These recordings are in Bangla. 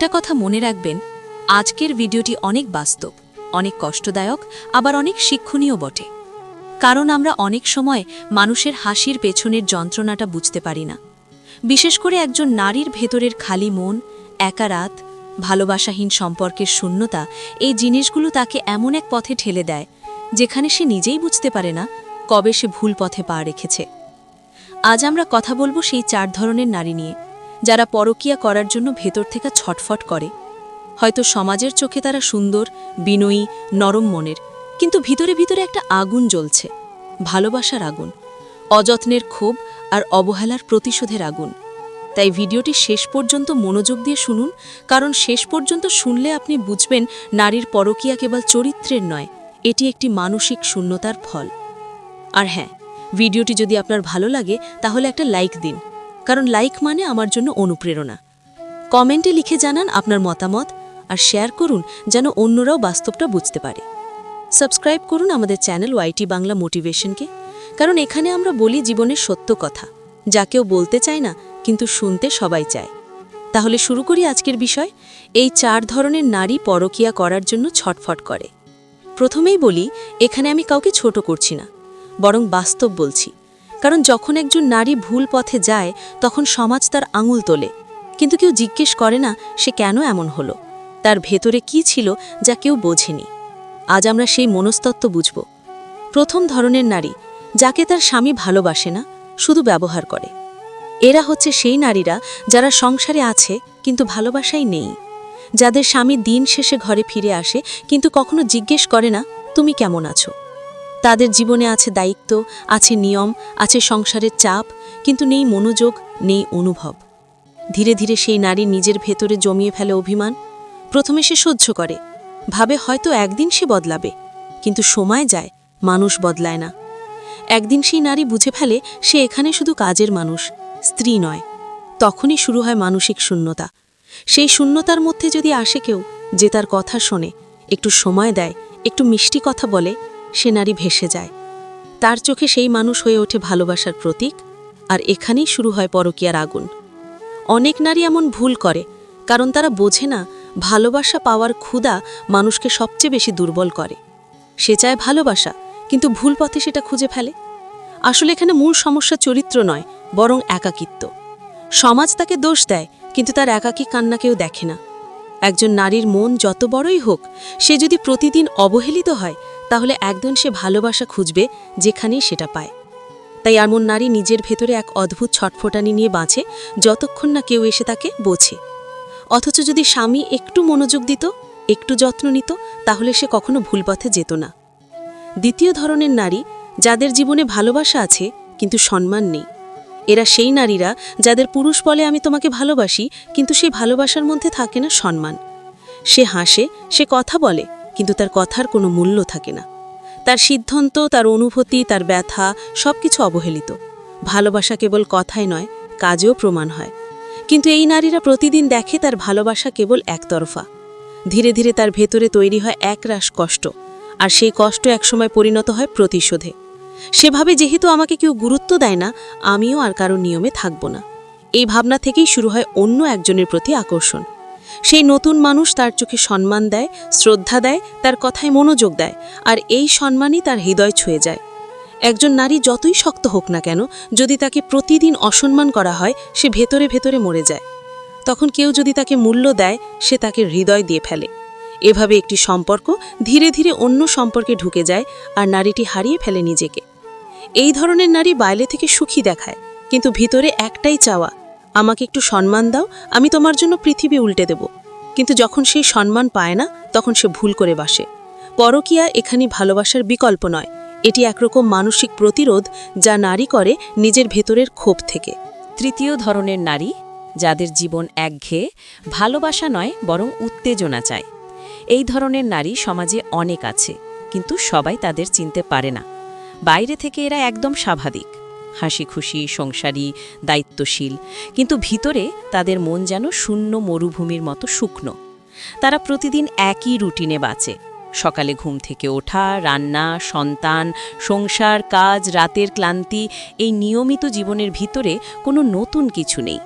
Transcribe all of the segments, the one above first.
একটা কথা মনে রাখবেন, আজকের ভিডিওটি অনেক বাস্তব, অনেক কষ্টদায়ক, আবার অনেক শিক্ষণীয় বটে। কারণ আমরা অনেক সময় মানুষের হাসির পেছনের যন্ত্রণাটা বুঝতে পারি না। বিশেষ করে একজন নারীর ভেতরের খালি মন একা রাত ভালোবাসাহীন সম্পর্কের শূন্যতা, এই জিনিসগুলো তাকে এমন এক পথে ঠেলে দেয়, যেখানে সে নিজেই বুঝতে পারে না কবে সে ভুল পথে পা রেখেছে। আজ আমরা কথা বলব সেই চার ধরনের নারী নিয়ে। যারা পরকিয়া করার জন্য ভেতর থেকে ছটফট করে। হয়তো সমাজের চোখে তারা সুন্দর, বিনয়ী, নরম মনের, কিন্তু ভিতরে ভিতরে একটা আগুন জ্বলছে, ভালোবাসার আগুন, অযত্নের ক্ষোভ আর অবহেলার প্রতিশোধের আগুন। তাই ভিডিওটি শেষ পর্যন্ত মনোযোগ দিয়ে শুনুন, কারণ শেষ পর্যন্ত শুনলে আপনি বুঝবেন নারীর পরকিয়া কেবল চরিত্রের নয়, এটি একটি মানসিক শূন্যতার ফল। আর হ্যাঁ ভিডিওটি যদি আপনার ভালো লাগে, তাহলে একটা লাইক দিন। কারণ লাইক মানে আমার জন্য অনুপ্রেরণা। কমেন্টে লিখে জানান আপনার মতামত আর শেয়ার করুন যেন অন্যরাও বাস্তবটা বুঝতে পারে। সাবস্ক্রাইব করুন আমাদের চ্যানেল ওয়াইটি বাংলা মোটিভেশনকে, কারণ এখানে আমরা বলি জীবনের সত্য কথা, যা কেউ বলতে চায় না, কিন্তু শুনতে সবাই চায়। তাহলে শুরু করি আজকের বিষয়, এই চার ধরনের নারী পরকিয়া করার জন্য ছটফট করে। প্রথমেই বলি, এখানে আমি কাউকে ছোট করছি না, বরং বাস্তব বলছি। কারণ যখন একজন নারী ভুল পথে যায়, তখন সমাজ তার আঙুল তোলে। কিন্তু কেউ জিজ্ঞেস করে না, সে কেন এমন হলো? তার ভেতরে কি ছিল, যা কেউ বোঝেনি। আজ আমরা সেই মনস্তত্ত্ব বুঝব। প্রথম ধরনের নারী, যাকে তার স্বামী ভালোবাসে না, শুধু ব্যবহার করে। এরা হচ্ছে সেই নারীরা যারা সংসারে আছে, কিন্তু ভালোবাসাই নেই। যাদের স্বামী দিন শেষে ঘরে ফিরে আসে, কিন্তু কখনো জিজ্ঞেস করে না, তুমি কেমন আছো? তাদের জীবনে আছে দায়িত্ব, আছে নিয়ম, আছে সংসারের চাপ, কিন্তু নেই মনোযোগ, নেই অনুভব। ধীরে ধীরে সেই নারী নিজের ভেতরে জমিয়ে ফেলে অভিমান। প্রথমে সে সহ্য করে। ভাবে হয়তো একদিন সে বদলাবে, কিন্তু সময় যায়, মানুষ বদলায় না। একদিন সেই নারী বুঝে ফেলে সে এখানে শুধু কাজের মানুষ, স্ত্রী নয়। তখনই শুরু হয় মানসিক শূন্যতা। সেই শূন্যতার মধ্যে যদি আসে কেউ, যে তার কথা শোনে, একটু সময় দেয়, একটু মিষ্টি কথা বলে সে নারী ভেসে যায়। তার চোখে সেই মানুষ হয়ে ওঠে ভালোবাসার প্রতীক, আর এখানেই শুরু হয় পরকীয়ার আগুন। অনেক নারী এমন ভুল করে, কারণ তারা বোঝে না ভালোবাসা পাওয়ার ক্ষুধা মানুষকে সবচেয়ে বেশি দুর্বল করে। সে চায় ভালোবাসা, কিন্তু ভুল পথে সেটা খুঁজে ফেলে। আসলে এখানে মূল সমস্যা চরিত্র নয়, বরং একাকিত্ব। সমাজ তাকে দোষ দেয়, কিন্তু তার একাকী কান্না কেউ দেখে না। একজন নারীর মন যত বড়ই হোক, সে যদি প্রতিদিন অবহেলিত হয় তাহলে একদিন সে ভালোবাসা খুঁজবে যেখানেই সেটা পায়। তাই এমন নারী নিজের ভেতরে এক অদ্ভুত ছটফটানি নিয়ে বাঁচে, যতক্ষণ না কেউ এসে তাকে বোঝে। অথচ যদি স্বামী একটু মনোযোগ দিত, একটু যত্ন নিত, তাহলে সে কখনো ভুল পথে যেত না। দ্বিতীয় ধরনের নারী যাদের জীবনে ভালোবাসা আছে, কিন্তু সম্মান নেই। এরা সেই নারীরা যাদের পুরুষ বলে আমি তোমাকে ভালোবাসি, কিন্তু সেই ভালোবাসার মধ্যে থাকে না সম্মান। সে হাসে, সে কথা বলে কিন্তু তার কথার কোনো মূল্য থাকে না। তার সিদ্ধান্ত, তার অনুভূতি, তার ব্যথা সব কিছু অবহেলিত। ভালোবাসা কেবল কথায় নয়, কাজেও প্রমাণ হয়। কিন্তু এই নারীরা প্রতিদিন দেখে তার ভালোবাসা কেবল একতরফা। ধীরে ধীরে তার ভেতরে তৈরি হয় একরাশ কষ্ট, আর সেই কষ্ট একসময় পরিণত হয় প্রতিশোধে। সেভাবে যেহেতু আমাকে কেউ গুরুত্ব দেয় না, আমিও আর কারও নিয়মে থাকব না। এই ভাবনা থেকেই শুরু হয় অন্য একজনের প্রতি আকর্ষণ। সেই নতুন মানুষ তার চোখে সম্মান দেয়, শ্রদ্ধা দেয়, তার কথায় মনোযোগ দেয়, আর এই সম্মানই তার হৃদয় ছুঁয়ে যায়। একজন নারী যতই শক্ত হোক না কেন, যদি তাকে প্রতিদিন অসম্মান করা হয়, সে ভেতরে ভেতরে মরে যায়। তখন কেউ যদি তাকে মূল্য দেয়, সে তাকে হৃদয় দিয়ে ফেলে। এভাবে একটি সম্পর্ক ধীরে ধীরে অন্য সম্পর্কে ঢুকে যায়, আর নারীটি হারিয়ে ফেলে নিজেকে। এই ধরনের নারী বাইরে থেকে সুখী দেখায়, কিন্তু ভিতরে একটাই চাওয়া আমাকে একটু সম্মান দাও, আমি তোমার জন্য পৃথিবী উল্টে দেব। কিন্তু যখন সেই সম্মান পায় না, তখন সে ভুল করে বাসে। পরকিয়া এখানে ভালোবাসার বিকল্প নয়। এটি একরকম মানসিক প্রতিরোধ যা নারী করে নিজের ভেতরের ক্ষোভ থেকে। তৃতীয় ধরনের নারী, যাদের জীবন একঘেয়ে, ভালোবাসা নয়, বরং উত্তেজনা চায়। এই ধরনের নারী সমাজে অনেক আছে, কিন্তু সবাই তাদের চিনতে পারে না। বাইরে থেকে এরা একদম স্বাভাবিক। হাসি খুশি সংসারী, দায়িত্বশীল। কিন্তু ভিতরে তাদের মন যেন শূন্য মরুভূমির মতো শুকনো। তারা প্রতিদিন একই রুটিনে বাঁচে। সকালে ঘুম থেকে ওঠা, রান্না, সন্তান, সংসার, কাজ, রাতের ক্লান্তি, এই নিয়মিত জীবনের ভিতরে কোনো নতুন কিছু নেই।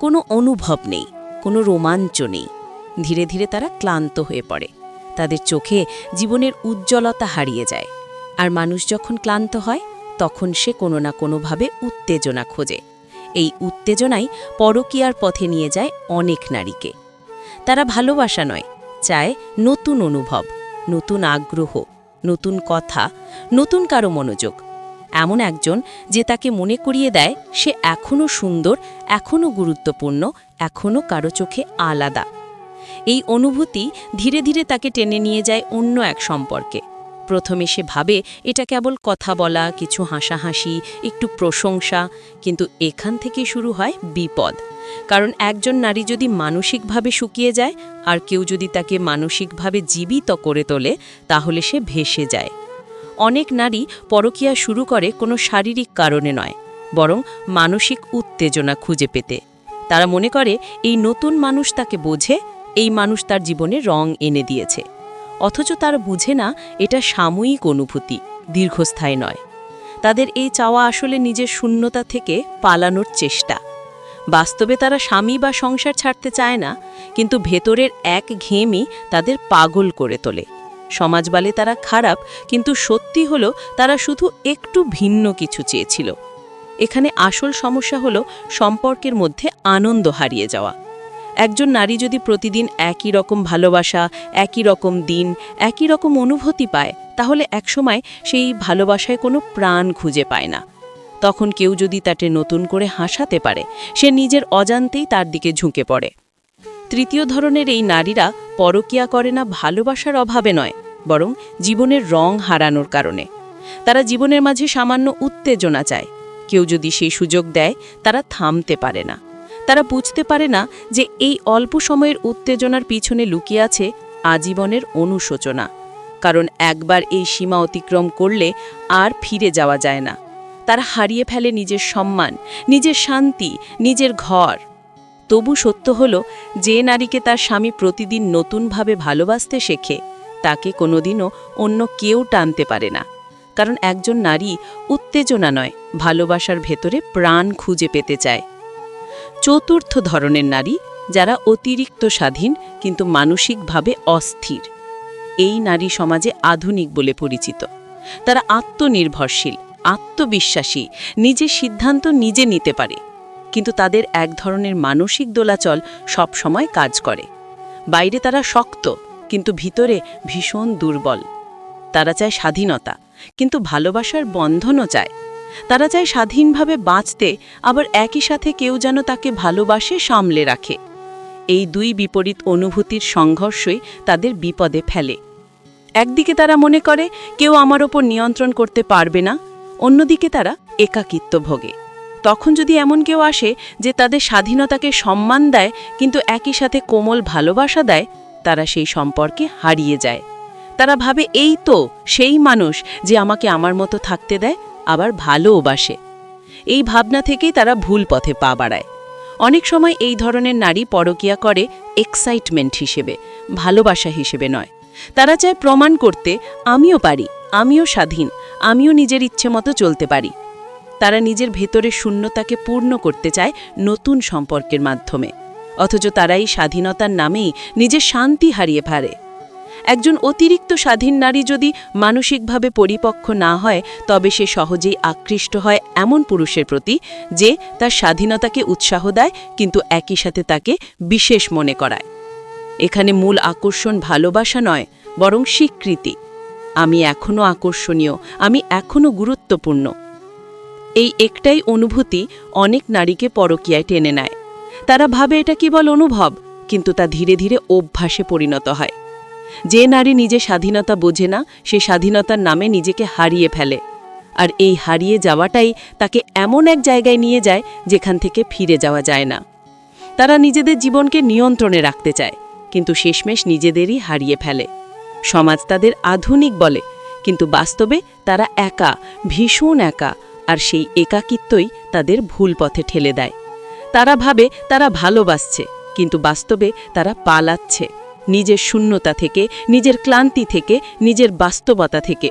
কোনো অনুভব নেই, কোনো রোমাঞ্চ নেই। ধীরে ধীরে তারা ক্লান্ত হয়ে পড়ে। তাদের চোখে জীবনের উজ্জ্বলতা হারিয়ে যায়। আর মানুষ যখন ক্লান্ত হয় তখন সে কোনো না কোনোভাবে উত্তেজনা খোঁজে। এই উত্তেজনাই পরকীয়ার পথে নিয়ে যায় অনেক নারীকে। তারা ভালোবাসা নয়, চায় নতুন অনুভব, নতুন আগ্রহ, নতুন কথা, নতুন কারও মনোযোগ। এমন একজন যে তাকে মনে করিয়ে দেয় সে এখনও সুন্দর এখনও গুরুত্বপূর্ণ এখনও কারও চোখে আলাদা। এই অনুভূতি ধীরে ধীরে তাকে টেনে নিয়ে যায় অন্য এক সম্পর্কে। প্রথমে সে ভাবে, এটা কেবল কথা বলা, কিছু হাসাহাসি, একটু প্রশংসা। কিন্তু এখান থেকে শুরু হয় বিপদ। কারণ একজন নারী যদি মানসিকভাবে শুকিয়ে যায়, আর কেউ যদি তাকে মানসিকভাবে জীবিত করে তোলে, তাহলে সে ভেসে যায়। অনেক নারী পরকীয়া শুরু করে কোনো শারীরিক কারণে নয়, বরং মানসিক উত্তেজনা খুঁজে পেতে। তারা মনে করে, এই নতুন মানুষ তাকে বোঝে, এই মানুষ তার জীবনে রং এনে দিয়েছে। অথচ তারা বুঝে না এটা সাময়িক অনুভূতি, দীর্ঘস্থায়ী নয়। তাদের এই চাওয়া আসলে নিজের শূন্যতা থেকে পালানোর চেষ্টা। বাস্তবে তারা স্বামী বা সংসার ছাড়তে চায় না, কিন্তু ভেতরের এক ঘেমই তাদের পাগল করে তোলে। সমাজ বলে তারা খারাপ, কিন্তু সত্যি হলো তারা শুধু একটু ভিন্ন কিছু চেয়েছিল। এখানে আসল সমস্যা হলো সম্পর্কের মধ্যে আনন্দ হারিয়ে যাওয়া। একজন নারী যদি প্রতিদিন একই রকম ভালোবাসা, একই রকম দিন, একই রকম অনুভূতি পায়, তাহলে একসময় সেই ভালোবাসায় কোনো প্রাণ খুঁজে পায় না। তখন কেউ যদি তাকে নতুন করে হাসাতে পারে, সে নিজের অজান্তেই তার দিকে ঝুঁকে পড়ে। তৃতীয় ধরনের এই নারীরা পরকিয়া করে না ভালোবাসার অভাবে নয়, বরং জীবনের রং হারানোর কারণে। তারা জীবনের মাঝে সামান্য উত্তেজনা চায়। কেউ যদি সেই সুযোগ দেয়, তারা থামতে পারে না। তারা বুঝতে পারে না যে এই অল্প সময়ের উত্তেজনার পিছনে লুকিয়ে আছে আজীবনের অনুশোচনা। কারণ একবার এই সীমা অতিক্রম করলে আর ফিরে যাওয়া যায় না। তারা হারিয়ে ফেলে নিজের সম্মান, নিজের শান্তি, নিজের ঘর। তবু সত্য হল, যে নারীকে তার স্বামী প্রতিদিন নতুনভাবে ভালোবাসতে শেখে, তাকে কোনোদিনও অন্য কেউ টানতে পারে না। কারণ একজন নারী উত্তেজনা নয়, ভালোবাসার ভেতরে প্রাণ খুঁজে পেতে চায়। চতুর্থ ধরনের নারী, যারা অতিরিক্ত স্বাধীন কিন্তু মানসিকভাবে অস্থির। এই নারী সমাজে আধুনিক বলে পরিচিত। তারা আত্মনির্ভরশীল, আত্মবিশ্বাসী নিজের সিদ্ধান্ত নিজে নিতে পারে। কিন্তু তাদের এক ধরনের মানসিক দোলাচল সব সময় কাজ করে। বাইরে তারা শক্ত, কিন্তু ভিতরে ভীষণ দুর্বল। তারা চায় স্বাধীনতা, কিন্তু ভালোবাসার বন্ধনও চায়। তারা চায় স্বাধীনভাবে বাঁচতে, আবার একই সাথে কেউ যেন তাকে ভালোবাসে সামলে রাখে। এই দুই বিপরীত অনুভূতির সংঘর্ষই তাদের বিপদে ফেলে। একদিকে তারা মনে করে, কেউ আমার ওপর নিয়ন্ত্রণ করতে পারবে না, অন্যদিকে তারা একাকিত্ব ভোগে। তখন যদি এমন কেউ আসে যে তাদের স্বাধীনতাকে সম্মান দেয়, কিন্তু একই সাথে কোমল ভালোবাসা দেয়, তারা সেই সম্পর্কে হারিয়ে যায়। তারা ভাবে, এই তো, সেই মানুষ যে আমাকে আমার মতো থাকতে দেয় আবার ভালোওবাসে এই ভাবনা থেকেই তারা ভুল পথে পা বাড়ায়। অনেক সময় এই ধরনের নারী পরকিয়া করে এক্সাইটমেন্ট হিসেবে, ভালোবাসা হিসেবে নয়। তারা চায় প্রমাণ করতে, আমিও পারি, আমিও স্বাধীন, আমিও নিজের ইচ্ছে মতো চলতে পারি। তারা নিজের ভেতরে শূন্যতাকে পূর্ণ করতে চায় নতুন সম্পর্কের মাধ্যমে। অথচ তারাই স্বাধীনতার নামেই নিজের শান্তি হারিয়ে ফেলে একজন অতিরিক্ত স্বাধীন নারী যদি মানসিকভাবে পরিপক্ক না হয়, তবে সে সহজেই আকৃষ্ট হয় এমন পুরুষের প্রতি যে তার স্বাধীনতাকে উৎসাহ দেয়, কিন্তু একই সাথে তাকে বিশেষ মনে করায়। এখানে মূল আকর্ষণ ভালোবাসা নয়, বরং স্বীকৃতি। আমি এখনও আকর্ষণীয়, আমি এখনও গুরুত্বপূর্ণ। এই একটাই অনুভূতি অনেক নারীকে পরকীয়ায় টেনে নেয়। তারা ভাবে এটা কেবল অনুভব, কিন্তু তা ধীরে ধীরে অভ্যাসে পরিণত হয়। যে নারী নিজে স্বাধীনতা বোঝে না, সে স্বাধীনতার নামে নিজেকে হারিয়ে ফেলে। আর এই হারিয়ে যাওয়াটাই তাকে এমন এক জায়গায় নিয়ে যায়, যেখান থেকে ফিরে যাওয়া যায় না। তারা নিজেদের জীবনকে নিয়ন্ত্রণে রাখতে চায়, কিন্তু শেষমেশ নিজেদেরই হারিয়ে ফেলে। সমাজ তাদের আধুনিক বলে, কিন্তু বাস্তবে তারা একা, ভীষণ একা, আর সেই একাকিত্বই তাদের ভুল পথে ঠেলে দেয়। তারা ভাবে তারা ভালোবাসছে, কিন্তু বাস্তবে তারা পালাচ্ছে। নিজের শূন্যতা থেকে, নিজের ক্লান্তি থেকে, নিজের বাস্তবতা থেকে।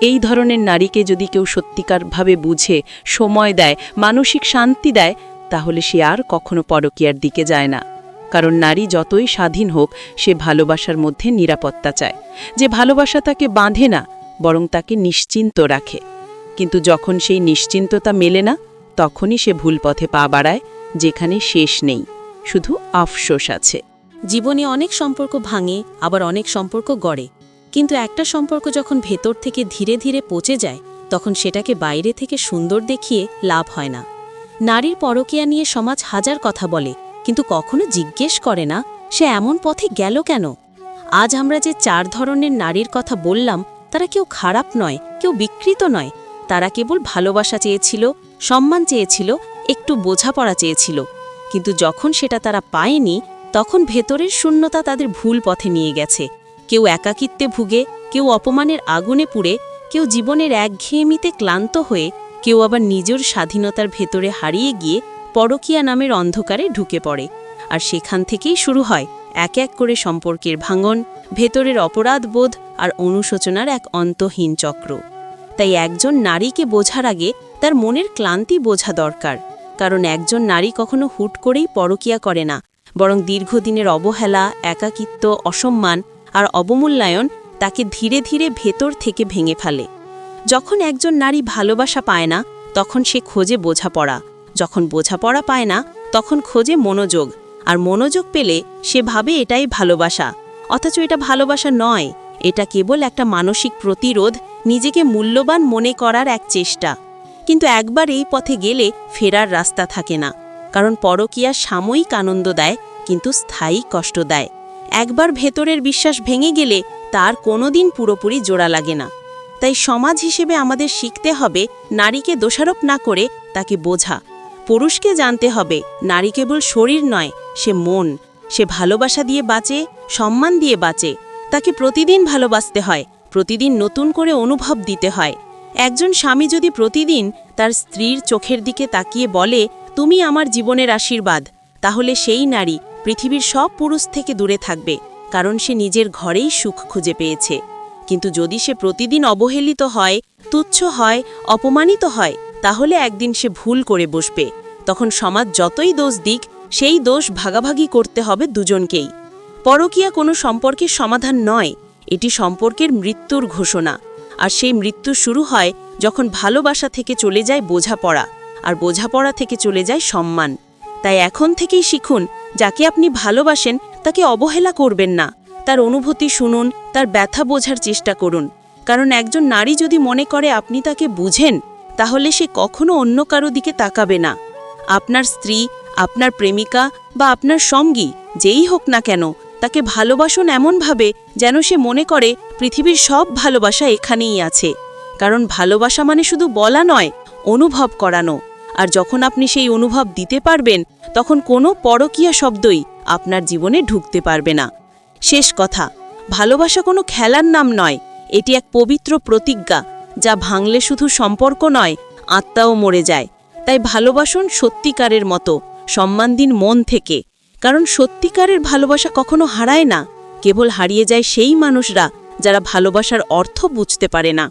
এই ধরনের নারীকে যদি কেউ সত্যিকারভাবে বুঝে, সময় দেয়, মানসিক শান্তি দেয়, তাহলে সে আর কখনো পরকীয়ার দিকে যায় না। কারণ নারী যতই স্বাধীন হোক, সে ভালোবাসার মধ্যে নিরাপত্তা চায়। যে ভালোবাসা তাকে বাঁধে না, বরং তাকে নিশ্চিন্ত রাখে। কিন্তু যখন সেই নিশ্চিন্ততা মেলে না, তখনই সে ভুল পথে পা বাড়ায়, যেখানে শেষ নেই, শুধু আফসোস আছে। জীবনে অনেক সম্পর্ক ভাঙে, আবার অনেক সম্পর্ক গড়ে। কিন্তু একটা সম্পর্ক যখন ভেতর থেকে ধীরে ধীরে পচে যায়, তখন সেটাকে বাইরে থেকে সুন্দর দেখিয়ে লাভ হয় না। নারীর পরকীয়া নিয়ে সমাজ হাজার কথা বলে, কিন্তু কখনো জিজ্ঞেস করে না, সে এমন পথে গেল কেন? আজ আমরা যে চার ধরনের নারীর কথা বললাম, তারা কেউ খারাপ নয়, কেউ বিকৃত নয়। তারা কেবল ভালোবাসা চেয়েছিল, সম্মান চেয়েছিল, একটু বোঝাপড়া চেয়েছিল। কিন্তু যখন সেটা তারা পায়নি তখন ভেতরের শূন্যতা তাদের ভুল পথে নিয়ে গেছে। কেউ একাকিত্বে ভুগে, কেউ অপমানের আগুনে পুড়ে, কেউ জীবনের একঘেয়েমিতে ক্লান্ত হয়ে, কেউ আবার নিজের স্বাধীনতার ভেতরে হারিয়ে গিয়ে পরকীয়া নামের অন্ধকারে ঢুকে পড়ে। আর সেখান থেকেই শুরু হয় এক এক করে সম্পর্কের ভাঙন, ভেতরের অপরাধবোধ আর অনুশোচনার এক অন্তহীন চক্র। তাই একজন নারীকে বোঝার আগে তার মনের ক্লান্তি বোঝা দরকার। কারণ একজন নারী কখনো হুট করেই পরকীয়া করে না। বরং দীর্ঘদিনের অবহেলা, একাকিত্ব, অসম্মান আর অবমূল্যায়ন তাকে ধীরে ধীরে ভেতর থেকে ভেঙে ফেলে। যখন একজন নারী ভালোবাসা পায় না, তখন সে খোঁজে বোঝাপড়া। যখন বোঝাপড়া পায় না, তখন খোঁজে মনোযোগ। আর মনোযোগ পেলে সে ভাবে এটাই ভালোবাসা। অথচ এটা ভালোবাসা নয়, এটা কেবল একটা মানসিক প্রতিরোধ, নিজেকে মূল্যবান মনে করার এক চেষ্টা। কিন্তু একবার এই পথে গেলে ফেরার রাস্তা থাকে না। কারণ পরকীয়া সাময়িক আনন্দ দেয়, কিন্তু স্থায়ী কষ্ট দেয়। একবার ভেতরের বিশ্বাস ভেঙে গেলে তার কোনোদিন পুরোপুরি জোড়া লাগে না। তাই সমাজ হিসেবে আমাদের শিখতে হবে, নারীকে দোষারোপ না করে তাকে বোঝা। পুরুষকে জানতে হবে, নারী কেবল শরীর নয়, সে মন। সে ভালোবাসা দিয়ে বাঁচে, সম্মান দিয়ে বাঁচে। তাকে প্রতিদিন ভালোবাসতে হয়, প্রতিদিন নতুন করে অনুভব দিতে হয়। একজন স্বামী যদি প্রতিদিন তার স্ত্রীর চোখের দিকে তাকিয়ে বলে, তুমি আমার জীবনের আশীর্বাদ, তাহলে সেই নারী পৃথিবীর সব পুরুষ থেকে দূরে থাকবে, কারণ সে নিজের ঘরেই সুখ খুঁজে পেয়েছে। কিন্তু যদি সে প্রতিদিন অবহেলিত হয়, তুচ্ছ হয়, অপমানিত হয়, তাহলে একদিন সে ভুল করে বসবে। তখন সমাজ যতই দোষ দিক, সেই দোষ ভাগাভাগি করতে হবে দুজনকেই। পরকীয়া কোনো সম্পর্কের সমাধান নয়, এটি সম্পর্কের মৃত্যুর ঘোষণা। আর সেই মৃত্যু শুরু হয় যখন ভালোবাসা থেকে চলে যায় বোঝাপড়া, আর বোঝাপড়া থেকে চলে যায় সম্মান। তাই এখন থেকেই শিখুন, যাকে আপনি ভালোবাসেন, তাকে অবহেলা করবেন না। তার অনুভূতি শুনুন, তার ব্যথা বোঝার চেষ্টা করুন। কারণ একজন নারী যদি মনে করে আপনি তাকে বুঝেন, তাহলে সে কখনো অন্য কারও দিকে তাকাবে না। আপনার স্ত্রী, আপনার প্রেমিকা বা আপনার সঙ্গী, যেই হোক না কেন তাকে ভালোবাসুন এমনভাবে যেন সে মনে করে পৃথিবীর সব ভালোবাসা এখানেই আছে। কারণ ভালোবাসা মানে শুধু বলা নয়, অনুভব করানো। আর যখন আপনি সেই অনুভব দিতে পারবেন, তখন কোনো পরকীয়া শব্দই আপনার জীবনে ঢুকতে পারবে না। শেষ কথা, ভালোবাসা কোনো খেলার নাম নয়, এটি এক পবিত্র প্রতিজ্ঞা, যা ভাঙলে শুধু সম্পর্ক নয়, আত্মাও মরে যায়। তাই ভালোবাসুন সত্যিকারের মতো, সম্মান দিন মন থেকে। কারণ সত্যিকারের ভালোবাসা কখনো হারায় না। কেবল হারিয়ে যায় সেই মানুষরা যারা ভালোবাসার অর্থ বুঝতে পারে না।